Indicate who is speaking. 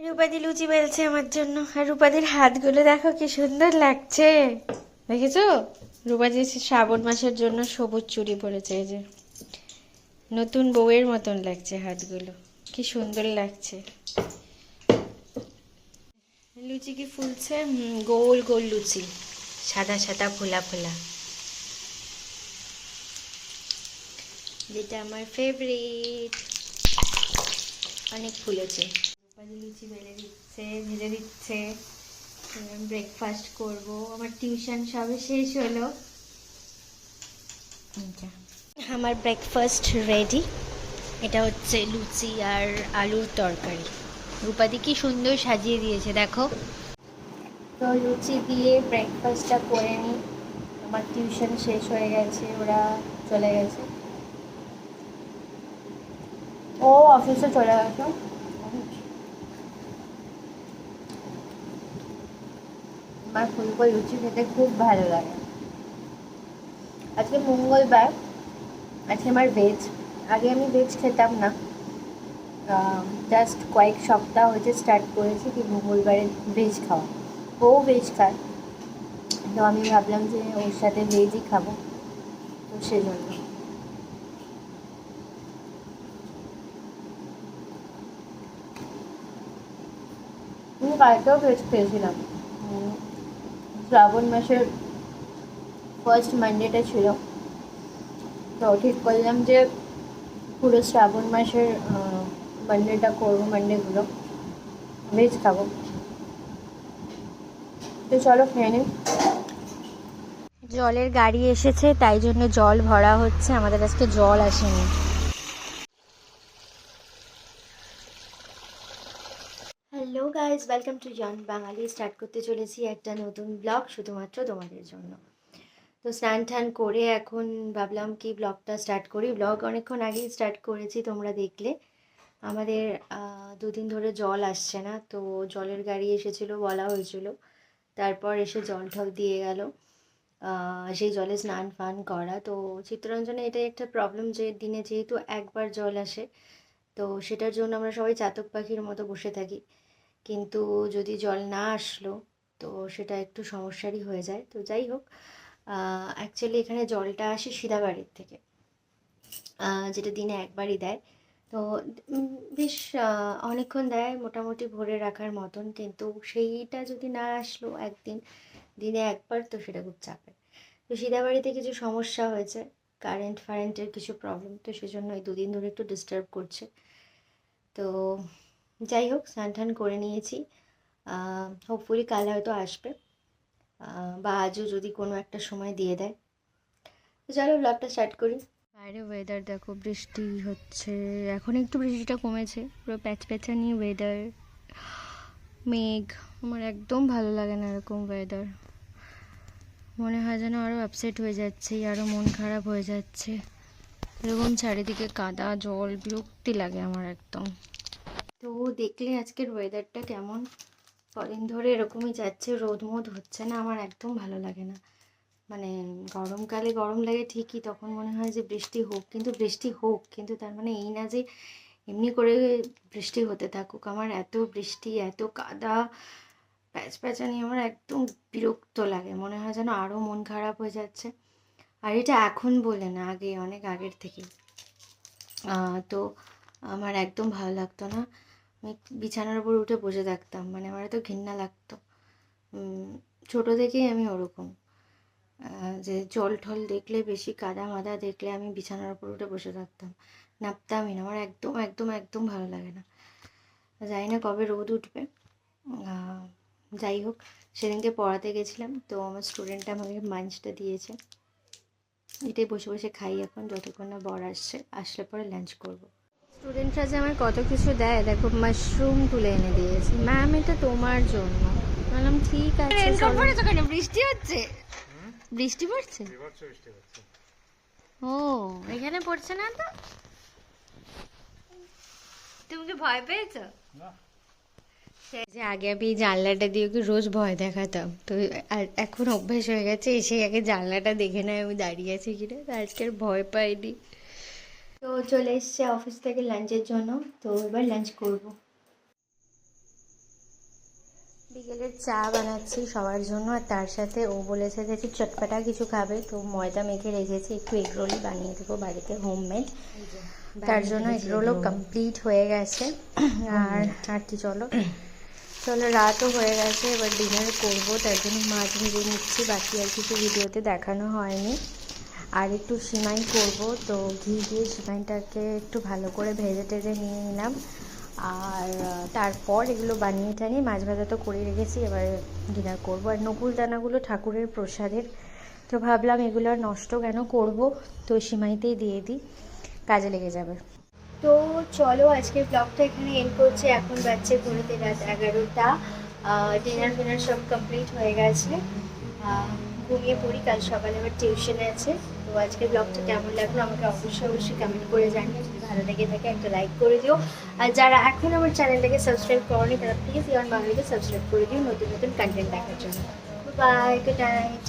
Speaker 1: রূপাদি লুচি বেলছে আমার জন্য। আর রূপাদির হাতগুলো দেখো কি সুন্দর লাগছে। দেখেছ? রূপাদি শ্রাবণ মাসের জন্য সবুজ চুড়ি পরেছে এই যে। নতুন বউয়ের মতন লাগছে হাতগুলো। কি সুন্দর লাগছে। লুচি কি ফুলছে? গোল গোল লুচি। সাদা সাদা ফোলা ফোলা। যেটা আমার ফেভারিট অনেক ফুলেছে। রূপালি লুচি বেলে দিচ্ছে ভেজে দিচ্ছে ব্রেকফাস্ট করব। আমার টিউশন সবে শেষ হলো। আচ্ছা। আমার ব্রেকফাস্ট রেডি এটা হচ্ছে লুচি আর আলুর তরকারি। রূপাদি কি সুন্দর সাজিয়ে দিয়েছে দেখো। তো লুচি দিয়ে ব্রেকফাস্টটা করে নিই আমার টিউশন শেষ হয়ে গেছে ওরা চলে গেছে। ও অফিসে চলে গেছে। আমার ফুলকো লুচি খেতে খুব ভালো লাগে। আজকে মঙ্গলবার, আজকে আমার ভেজ আগে আমি ভেজ খেতাম না। জাস্ট কয়েক সপ্তাহ হয়েছে স্টার্ট করেছি কি মঙ্গলবারে ভেজ খাওয়া। ও ভেজ খায়। তো আমি ভাবলাম যে ওর সাথে ভেজই খাব। তো সেজন্য। কালকেও ভেজ খেয়েছিলাম। শ্রাবণ মাসের ফার্স্ট মানডেটা ছিল। তো ঠিক করলাম যে পুরো শ্রাবণ মাসের মানডেটা করব মানডেগুলো ভেজ খাব। তো চলো খেয়ে জলের গাড়ি এসেছে, তাই জন্য জল ভরা হচ্ছে। আমাদের আজকে জল আসেনি। Guys welcome to John Bangali start করতে চলেছি একটা নতুন ব্লগ শুধুমাত্র তোমাদের জন্য। তো স্নান টান করে এখন ভাবলাম কি ব্লগটা স্টার্ট করি। ব্লগ অনেকক্ষণ আগেই স্টার্ট করেছি তোমরা দেখলে। আমাদের দুদিন ধরে জল আসছে না, তো জলের গাড়ি এসেছিল, বলা হয়েছিল। তারপর এসে জল ঠল দিয়ে গেল। সেই জলে স্নান ফান করা। তো চিত্তরঞ্জনে এটাই একটা প্রবলেম যে দিনে যেহেতু একবার জল আসে, তো সেটার জন্য আমরা সবাই চাতক পাখির মতো বসে থাকি। কিন্তু যদি জল না আসলো, তো সেটা একটু সমস্যারই হয়ে যায়। তো যাই হোক অ্যাকচুয়ালি এখানে জলটা আসে সিদাবাড়ির থেকে যেটা দিনে একবারই দেয়। তো বেশ অনেকক্ষণ দেয় মোটামুটি ভরে রাখার মতন, কিন্তু সেইটা যদি না আসলো একদিন, দিনে একবার তো সেটা খুব চাপের তো সিদাবাড়িতে কিছু সমস্যা হয়েছে কারেন্ট ফারেন্টের কিছু প্রবলেম তো সেজন্য এই দুদিন ধরে একটু ডিস্টার্ব করছে। তো যাই হোক স্নান টান করে নিয়েছি। হোপফুলি কাল হয়তো আসবে। বা আজও যদি কোনো একটা সময় দিয়ে দেয়। তো চলো ব্লগটা স্টার্ট করি। বাইরে ওয়েদার দেখো, বৃষ্টি হচ্ছে। এখন একটু বৃষ্টিটা কমেছে। পুরো প্যাচ প্যাচানি ওয়েদার মেঘ। আমার একদম ভালো লাগে না এরকম ওয়েদার মনে হয় যেন আরও আপসেট হয়ে যাচ্ছে আরও মন খারাপ হয়ে যাচ্ছে। এরকম চারিদিকে কাদা, জল, বিরক্তি লাগে আমার একদম। তো দেখলে আজকের ওয়েদারটা কেমন? কদিন ধরে এরকমই যাচ্ছে রোদ মোদ হচ্ছে না, আমার একদম ভালো লাগে না। মানে গরমকালে গরম লাগে ঠিকই, তখন মনে হয় যে বৃষ্টি হোক, কিন্তু বৃষ্টি হোক, কিন্তু তার মানে এই না যে এমনি করে বৃষ্টি হতে থাকুক। আমার এত বৃষ্টি, এত কাদা প্যাচ প্যাচানি আমার একদম বিরক্ত লাগে। মনে হয় যেন আরও মন খারাপ হয়ে যাচ্ছে। আর এটা এখন বলে না, আগে, অনেক আগের থেকে তো আমার একদম ভালো লাগতো না। আমি বিছানার উপর উঠে বসে থাকতাম মানে আমার এত ঘৃণা লাগতো। ছোটো থেকেই আমি ওরকম। যে জল ঠল দেখলে, বেশি কাদা মাদা দেখলে আমি বিছানার উপর উঠে বসে থাকতাম। নাপতামই না, আমার একদম একদম একদম ভালো লাগে না। জানি না কবে রোদ উঠবে। যাই হোক, সেদিনকে পড়াতে গেছিলাম, তো আমার স্টুডেন্টটা আমাকে মাঞ্চটা দিয়েছে। এটাই বসে বসে খাই এখন, যতক্ষণ না বর আসছে, আসলে পরে লাঞ্চ করব। স্টুডেন্টরা যে আমার কত কিছু দেয় দেখো মাশরুম তুলে এনে দিয়েছে। ম্যাম এটা তোমার জন্য। বললাম ঠিক আছে চলো। বৃষ্টি হচ্ছে? বৃষ্টি পড়ছে? ও এখানে পড়ছে না তো? তুমি কি ভয় পেয়েছ? যে আগে আমি এই জানলাটা দিয়ে ওকে রোজ ভয় দেখাতাম। তো আর এখন অভ্যেস হয়ে গেছে এসে আগে জানলাটা দেখে নেয় আমি দাঁড়িয়ে আছি কিনা। তো আজকে আর ভয় পাইনি। তো চলে এসছে অফিস থেকে লাঞ্চের জন্য। তো এবার লাঞ্চ করব। বিকেলের চা বানাচ্ছি সবার জন্য আর তার সাথে ও বলেছে যে একটু চটপাটা কিছু খাবে তো ময়দা মেখে রেখেছি একটু এগরোলই বানিয়ে দেবো বাড়িতে হোমমেড তার জন্য এগরোলও কমপ্লিট হয়ে গেছে। আর আর কি চলো। চলো রাতও হয়ে গেছে এবার ডিনার করব তার জন্য মাছ ভেজে নিচ্ছি বাকি আর কিছু ভিডিওতে দেখানো হয়নি। আর একটু সিমাই করব। তো ঘি দিয়ে সিমাইটাকে একটু ভালো করে ভেজে টেজে নিয়ে নিলাম। আর তারপর এগুলো বানিয়ে টানিয়ে মাছ ভাজা তো করে রেখেছি। এবার ডিনার করব। আর নকুল দানাগুলো ঠাকুরের প্রসাদের। তো ভাবলাম এগুলো আর নষ্ট কেন করব? তো সিমাইতেই দিয়ে দিই। কাজে লেগে যাবে। তো চলো আজকের ব্লগটা এখানে এন্ড করছে। এখন বাচ্চে ঘুরতে রাত এগারোটা। ডিনার ফিনার সব কমপ্লিট হয়ে গেছে। ঘুমিয়ে পড়ি। কাল সকালে আবার টিউশন আছে। তো আজকের ব্লগটা কেমন লাগল আমাকে অবশ্যই অবশ্যই কমেন্ট করে জানিও। যদি ভালো লেগে থাকে একটা লাইক করে দিও। আর যারা এখন আমার চ্যানেলটাকে সাবস্ক্রাইব করনি তারা প্লিজ ইয়ান বাংলাকে সাবস্ক্রাইব করে দিও নতুন নতুন কন্টেন্ট দেখার জন্য। Bye good night